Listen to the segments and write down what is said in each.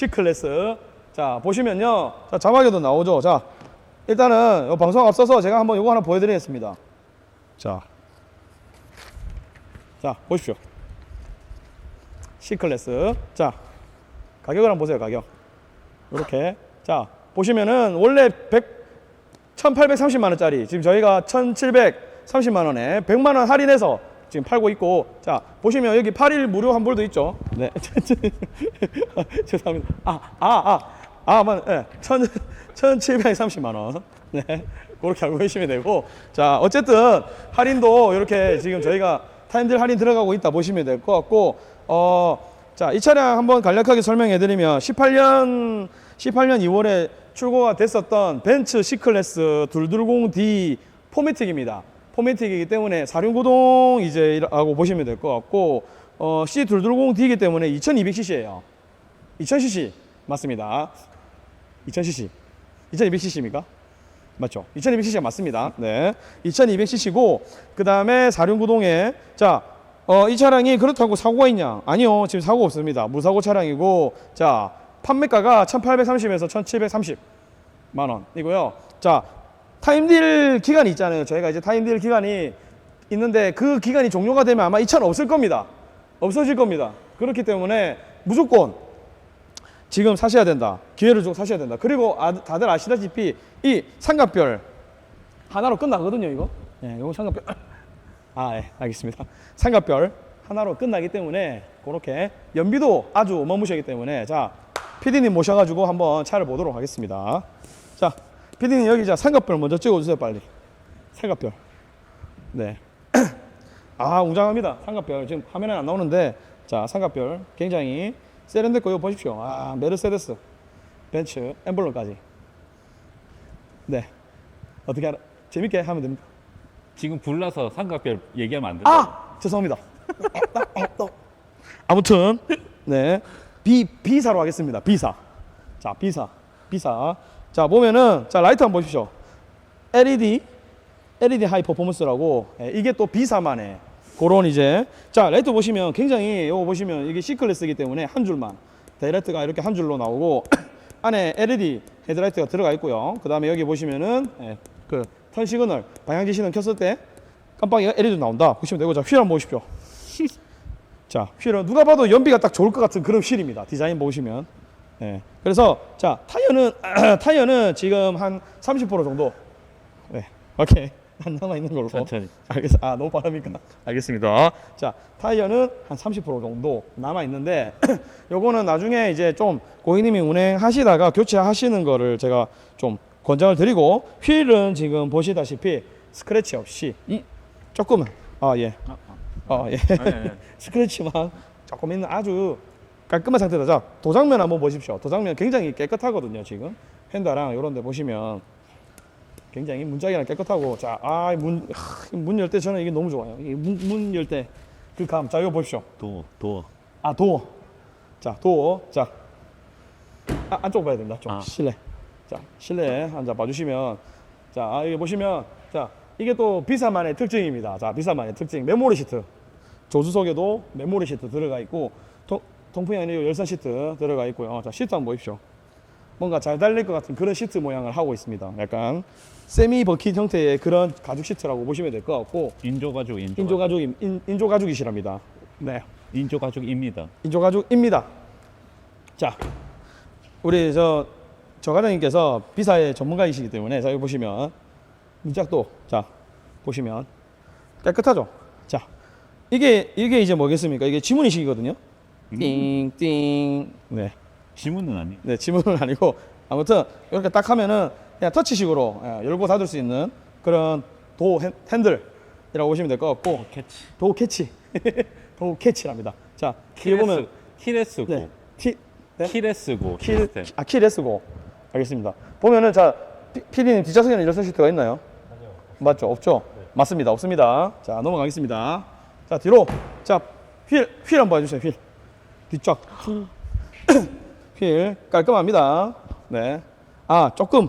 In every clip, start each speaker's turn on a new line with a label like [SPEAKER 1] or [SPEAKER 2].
[SPEAKER 1] C클래스. 자, 보시면요. 자, 자막에도 나오죠. 자, 일단은 요 방송 앞서서 제가 한번 요거 하나 보여드리겠습니다. 자. 자, 보십시오. C클래스. 자, 가격을 한번 보세요, 가격. 이렇게. 자, 보시면은 원래 100, 1830만 원짜리 지금 저희가 1730만 원에 100만 원 할인해서 지금 팔고 있고. 자 보시면 여기 8일 무료 환불도 있죠? 네. 죄송합니다. 아 아 아아 맞 네. 1 1730만 원 네. 그렇게 알고 계시면 되고. 자 어쨌든 할인도 이렇게 지금 저희가 타임들 할인 들어가고 있다 보시면 될 것 같고. 어 자, 이 차량 한번 간략하게 설명해 드리면 18년 18년 2월에 출고가 됐었던 벤츠 C클래스 220D 포매틱입니다. 포매틱이기 때문에 사륜구동 이제 라고 보시면 될 것 같고 어, C220D이기 때문에 2200cc예요. 2000cc 맞습니다. 2000cc. 2200cc입니까? 맞죠? 2200cc가 맞습니다. 네. 2200cc고 그다음에 사륜구동에 자, 어, 이 차량이 그렇다고 사고가 있냐? 아니요. 지금 사고 없습니다. 무사고 차량이고 자, 판매가가 1830에서 1730만 원이고요. 자, 타임딜 기간이 있잖아요. 저희가 이제 타임딜 기간이 있는데 그 기간이 종료가 되면 아마 이 차는 없을 겁니다. 없어질 겁니다. 그렇기 때문에 무조건 지금 사셔야 된다. 기회를 주고 사셔야 된다. 그리고 아, 다들 아시다시피 이 삼각별 하나로 끝나거든요, 이거. 예, 이거 삼각별. 아, 예, 알겠습니다. 삼각별 하나로 끝나기 때문에 그렇게 연비도 아주 어마무시하기 때문에 자, PD님 모셔가지고 한번 차를 보도록 하겠습니다. 자, PD님 여기 자 삼각별 먼저 찍어주세요, 빨리. 삼각별. 네. 아, 웅장합니다. 삼각별. 지금 화면에 안 나오는데 자, 삼각별 굉장히 세련됐고 이거 보십시오. 아, 메르세데스, 벤츠, 엠블럼까지. 네. 어떻게 알아? 재밌게 하면 됩니다.
[SPEAKER 2] 지금 불나서 삼각별 얘기하면 안 된다.
[SPEAKER 1] 아 죄송합니다. 아무튼 네비 비사로 하겠습니다. 비사. 자 비사 비사. 자 보면은 자 라이트 한번 보십시오. LED LED 하이 퍼포먼스라고 예, 이게 또 비사만의 그런 이제 자 라이트 보시면 굉장히 이거 보시면 이게 C 클래스이기 때문에 한 줄만 데이라이트가 이렇게 한 줄로 나오고 안에 LED 헤드라이트가 들어가 있고요. 그 다음에 여기 보시면은 예, 그턴 시그널 방향지 시능 켰을 때 깜빡이가 LED 나온다 보시면 되고 자 휠 한번 보십시오. 자 휠은 누가 봐도 연비가 딱 좋을 것 같은 그런 휠입니다. 디자인 보시면. 예. 그래서 자 타이어는 타이어는 지금 한 30% 정도. 네. 오케이. 한 남아 있는 걸로.
[SPEAKER 2] 천천히.
[SPEAKER 1] 알겠어. 아 너무 빠릅니까? 알겠습니다. 자 타이어는 한 30% 정도 남아 있는데 요거는 나중에 이제 좀 고객님이 운행하시다가 교체하시는 거를 제가 좀 권장을 드리고 휠은 지금 보시다시피 스크래치 없이 이 조금은 아 예.
[SPEAKER 2] 아,
[SPEAKER 1] 아 예.
[SPEAKER 2] 아, 예, 예.
[SPEAKER 1] 스크래치만 조금 있는 아주 깔끔한 상태다. 자, 도장면 한번 보십시오. 도장면 굉장히 깨끗하거든요, 지금. 펜다랑 이런 데 보시면 굉장히 문짝이랑 깨끗하고 자, 아, 문, 문 열 때 저는 이게 너무 좋아요. 문, 문 열 때 그 감. 자, 이거 보십시오.
[SPEAKER 2] 도어, 도어.
[SPEAKER 1] 아, 도어. 자, 도어. 자, 아, 안쪽 봐야 됩니다. 좀
[SPEAKER 2] 아.
[SPEAKER 1] 실내. 자, 실내 앉아 봐주시면 자, 아, 여기 보시면 자, 이게 또 비사만의 특징입니다. 자, 비사만의 특징. 메모리 시트. 조수석에도 메모리 시트 들어가 있고 통, 통풍이 아니고 열선 시트 들어가 있고요. 자, 시트 한번 보십시오. 뭔가 잘 달릴 것 같은 그런 시트 모양을 하고 있습니다. 약간 세미 버킷 형태의 그런 가죽 시트라고 보시면 될 것 같고
[SPEAKER 2] 인조 가죽, 인조,
[SPEAKER 1] 인조
[SPEAKER 2] 가죽.
[SPEAKER 1] 가죽 인, 인조 가죽이시랍니다. 네.
[SPEAKER 2] 인조 가죽입니다.
[SPEAKER 1] 인조 가죽입니다. 자, 우리 저, 저 과장님께서 비사의 전문가이시기 때문에 자, 여기 보시면 문짝도 자, 보시면 깨끗하죠? 자, 이게, 이게 이제 뭐겠습니까? 이게 지문 이식이거든요? 띵, 띵. 네.
[SPEAKER 2] 지문은 아니.
[SPEAKER 1] 네, 지문은 아니고 아무튼 이렇게 딱 하면은 그냥 터치식으로 예, 열고 닫을 수 있는 그런 도 핸- 핸들이라고 보시면 될 것 같고
[SPEAKER 2] 캐치.
[SPEAKER 1] 도 캐치. 도 캐치랍니다. 자, 뒤에 보면
[SPEAKER 2] 키레스고.
[SPEAKER 1] 네. 키, 네?
[SPEAKER 2] 키레스고.
[SPEAKER 1] 킬,
[SPEAKER 2] 시스템.
[SPEAKER 1] 아, 키레스고. 알겠습니다. 보면은 자, 피- 피디님 뒷좌석에는 열선 시트가 있나요? 맞죠? 없죠? 맞습니다. 없습니다. 자, 넘어가겠습니다. 자, 뒤로. 자, 휠, 휠 한번 봐주세요. 휠. 뒤쪽. 휠 깔끔합니다. 네. 아, 조금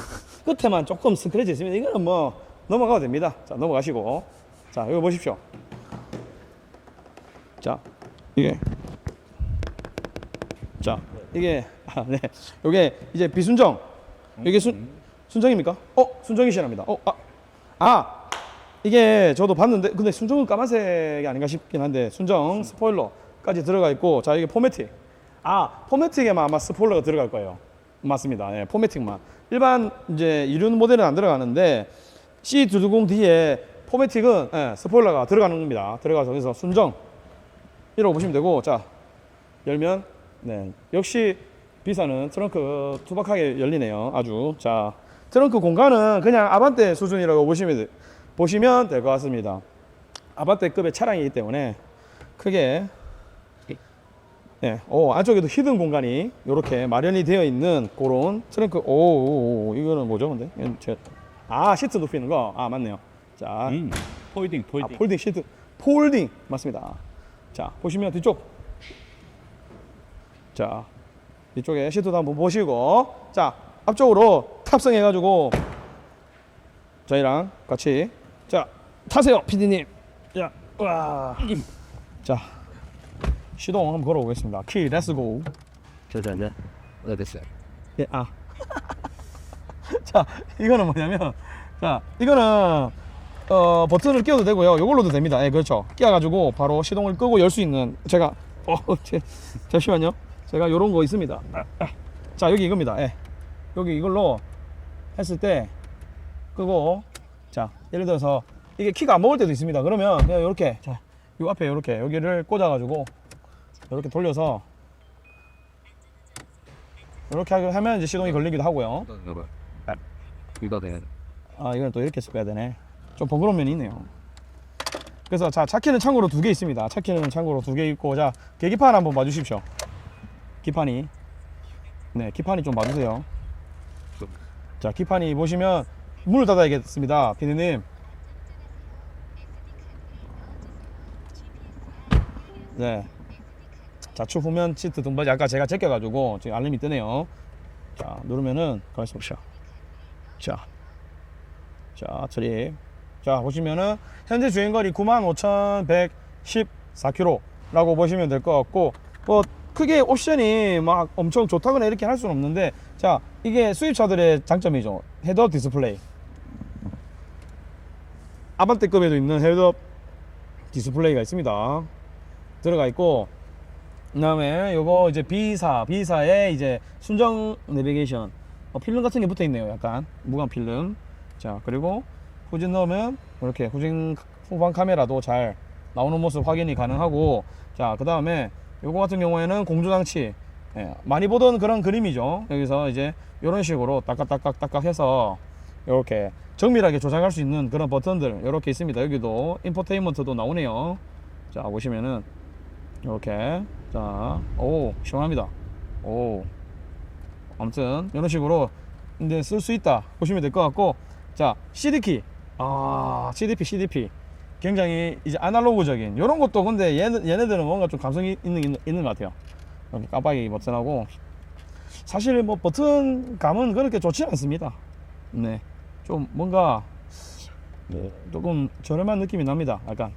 [SPEAKER 1] 끝에만 조금 스크래치 있습니다. 이거는 뭐 넘어가도 됩니다. 자, 넘어가시고. 자, 이거 보십시오. 자, 이게 자, 이게 아, 네. 요게 이제 비순정. 이게 순 순정입니까? 어, 순정이시랍니다. 어, 아. 아. 이게 저도 봤는데 근데 순정은 까만색이 아닌가 싶긴 한데 순정 스포일러 까지 들어가 있고 자 이게 포매틱 아 포매틱에만 아마 스포일러가 들어갈 거예요. 맞습니다. 예, 포매틱만. 일반 이제 이륜 모델은 안 들어가는데 C220D에 포매틱은 예, 스포일러가 들어가는 겁니다. 들어가서 그래서 순정. 이라고 보시면 되고 자 열면 네. 역시 비사는 트렁크 투박하게 열리네요. 아주. 자 트렁크 공간은 그냥 아반떼 수준이라고 보시면 돼- 보시면 될 것 같습니다. 아반떼급의 차량이기 때문에 크게 네, 오, 안쪽에도 히든 공간이 이렇게 마련이 되어 있는 그런 트렁크. 오, 오, 오 이거는 뭐죠 근데? 제- 아 시트 높이는 거 아 맞네요. 자.
[SPEAKER 2] 음. 폴딩
[SPEAKER 1] 아,
[SPEAKER 2] 폴딩.
[SPEAKER 1] 폴딩 시트. 폴딩. 맞습니다. 자 보시면 뒤쪽. 자 이쪽에 시트도 한번 보시고. 자 앞쪽으로 탑승해가지고 저희랑 같이. 자 타세요 피디님. 자 와 자 시동 한번 걸어보겠습니다 키 렛츠고
[SPEAKER 3] 저저저 네 됐어요.
[SPEAKER 1] 예, 아. 자, 이거는 뭐냐면, 자, 이거는, 어, 버튼을 끼워도 되고요. 이걸로도 됩니다. 예, 그렇죠. 끼워가지고 바로 시동을 끄고 열 수 있는, 제가, 어, 제, 잠시만요. 제가 요런 거 있습니다. 아, 아. 자, 여기 이겁니다. 예. 여기 이걸로 했을 때, 끄고, 자, 예를 들어서, 이게 키가 안 먹을 때도 있습니다. 그러면 그냥 이렇게, 자, 요 앞에 이렇게, 여기를 꽂아가지고, 이렇게 돌려서, 이렇게 하면 이제 시동이 걸리기도 하고요.
[SPEAKER 3] 이거 돼.
[SPEAKER 1] 아 이건 또 이렇게 써야 되네. 좀 번거로운 면이 있네요. 그래서 자 차키는 참고로 두 개 있습니다. 차키는 참고로 두 개 있고 자 계기판 한번 봐주십시오. 기판이. 네 기판이 좀 봐주세요. 자 기판이 보시면 문을 닫아야겠습니다. 피디님. 네 좌측 후면 시트 등받이 아까 제가 제껴가지고 지금 알림이 뜨네요 자 누르면은 가만있어 보시죠 자 자, 트립. 자, 보시면은 현재 주행거리 95,114km라고 보시면 될 것 같고 뭐 크게 옵션이 막 엄청 좋다거나 이렇게 할 수는 없는데 자, 이게 수입차들의 장점이죠. 헤드업 디스플레이. 아반떼급에도 있는 헤드업 디스플레이가 있습니다. 들어가 있고 그다음에 요거 이제 B사, B사의 이제 순정 내비게이션. 어, 필름 같은 게 붙어 있네요. 약간. 무광 필름. 자 그리고 후진 넣으면 이렇게 후진 후방 카메라도 잘 나오는 모습 확인이 가능하고. 자 그 다음에 요거 같은 경우에는 공조 장치. 예, 많이 보던 그런 그림이죠. 여기서 이제 이런 식으로 딱딱딱딱 딱딱 해서 이렇게 정밀하게 조작할 수 있는 그런 버튼들 이렇게 있습니다. 여기도 인포테인먼트도 나오네요. 자 보시면은 이렇게. 자오 시원합니다. 오. 아무튼 이런 식으로 이제 쓸수 있다 보시면 될 것 같고 자 CD키 아 CDP CDP 굉장히 이제 아날로그적인 이런 것도 근데 얘네, 얘네들은 뭔가 좀 감성이 있는, 있는, 것 같아요. 이렇게 깜빡이 버튼하고. 사실 뭐 버튼 감은 그렇게 좋지 않습니다. 네좀 뭔가 네, 조금 저렴한 느낌이 납니다. 약간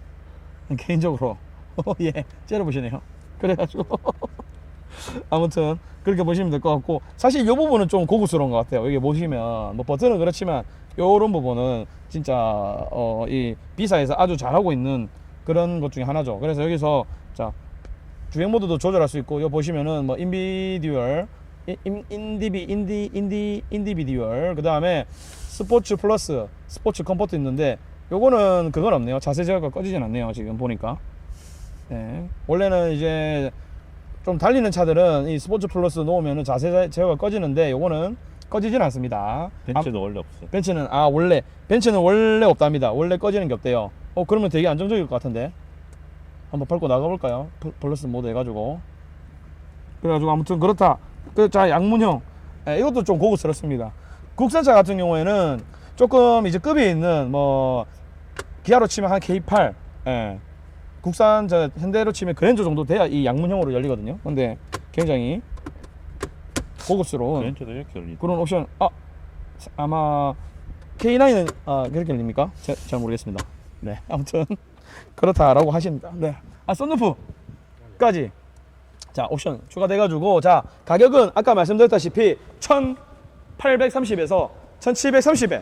[SPEAKER 1] 개인적으로 예 째려보시네요. 그래가지고. 아무튼 그렇게 보시면 될 것 같고 사실 이 부분은 좀 고급스러운 것 같아요. 여기 보시면 뭐 버튼은 그렇지만 요런 부분은 진짜 어, 이 B사에서 아주 잘하고 있는 그런 것 중에 하나죠. 그래서 여기서 자 주행 모드도 조절할 수 있고 요 보시면은 뭐 인비듀얼 인- 인디비 인디 인디 인디비듀얼 그 다음에 스포츠 플러스 스포츠 컴포트 있는데 요거는 그건 없네요. 자세 제어가 꺼지진 않네요 지금 보니까 네. 원래는 이제 좀 달리는 차들은 이 스포츠 플러스 놓으면 자세 제어가 꺼지는데 요거는 꺼지진 않습니다.
[SPEAKER 2] 벤츠도 원래 없어.
[SPEAKER 1] 아, 벤츠는 아 원래 벤츠는 원래 없답니다. 원래 꺼지는 게 없대요. 어 그러면 되게 안정적일 것 같은데 한번 밟고 나가볼까요? 플- 플러스 모드 해가지고 그래가지고 아무튼 그렇다. 그자 양문형 예, 이것도 좀 고급스럽습니다. 국산차 같은 경우에는 조금 이제 급이 있는 뭐 기아로 치면 한 K8 예. 국산 저 현대로 치면 그랜저 정도 돼야 이 양문형으로 열리거든요. 근데 굉장히 고급스러운
[SPEAKER 2] 벤츠도 이렇게 열리.
[SPEAKER 1] 그런 옵션 아 아마 K9은 아 그렇게 열립니까? 제- 잘 모르겠습니다. 네 아무튼 그렇다라고 하십니다. 네. 아 썬루프까지 자 옵션 추가돼가지고 자 가격은 아까 말씀드렸다시피 1830에서 1730에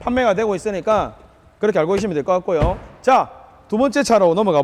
[SPEAKER 1] 판매가 되고 있으니까 그렇게 알고 계시면 될 것 같고요 자 두 번째 차로 넘어가